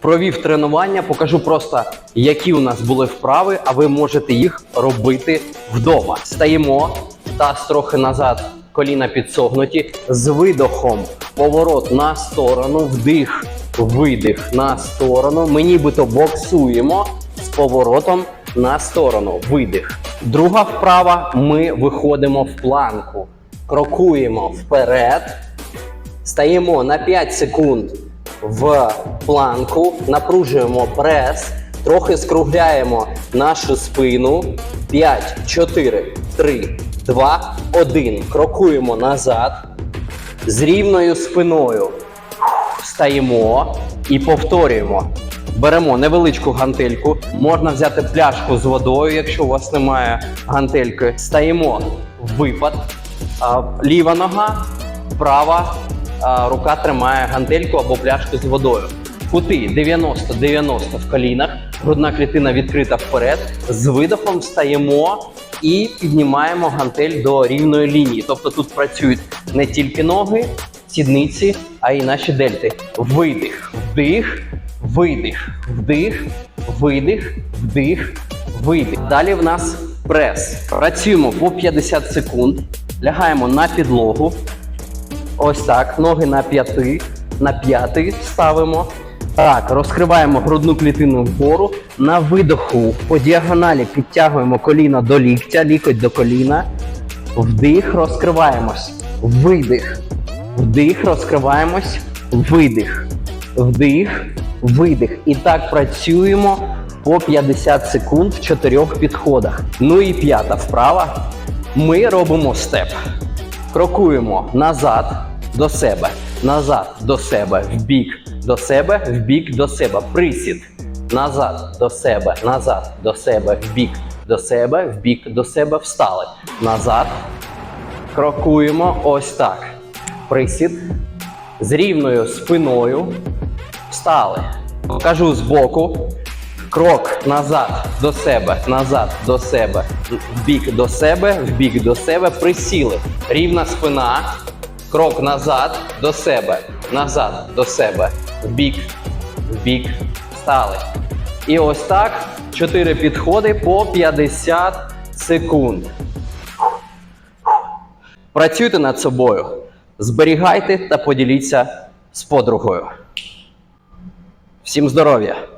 провів тренування, покажу просто, які у нас були вправи, а ви можете їх робити вдома. Стаємо, таз трохи назад, коліна підсогнуті, з видохом, поворот на сторону, вдих, видих на сторону. Ми нібито боксуємо з поворотом на сторону, видих. Друга вправа, ми виходимо в планку, крокуємо вперед. Стаємо на 5 секунд в планку, напружуємо прес, трохи скругляємо нашу спину. 5, 4, 3, 2, 1. Крокуємо назад. З рівною спиною встаємо і повторюємо. Беремо невеличку гантельку, можна взяти пляшку з водою, якщо у вас немає гантельки. Стаємо випад. Ліва нога, права рука тримає гантельку або пляшку з водою. Кути 90-90 в колінах, грудна клітина відкрита вперед. З видохом встаємо і піднімаємо гантель до рівної лінії. Тобто тут працюють не тільки ноги, сідниці, а й наші дельти. Видих, вдих, видих, вдих, видих, вдих, видих. Далі в нас прес. Працюємо по 50 секунд, лягаємо на підлогу. Ось так. Ноги на п'яти, на п'ятий ставимо. Так, розкриваємо грудну клітину вгору. На видоху по діагоналі підтягуємо коліна до ліктя, лікоть до коліна. Вдих, розкриваємось. Видих. Вдих, розкриваємось. Видих. Вдих, видих. І так працюємо по 50 секунд в чотирьох підходах. Ну і п'ята вправа. Ми робимо степ. Крокуємо назад до себе, назад до себе, в бік до себе, в бік до себе. Присід. Назад до себе, назад до себе, в бік до себе, в бік до себе. Встали. Назад. Крокуємо ось так. Присід. З рівною спиною. Встали. Покажу збоку. Крок назад до себе, назад до себе, в бік до себе, в бік до себе. Присіли. Рівна спина. Крок назад до себе, назад до себе, в бік, в бік. Стали. І ось так. Чотири підходи по 50 секунд. Працюйте над собою, зберігайте та поділіться з подругою. Всім здоров'я!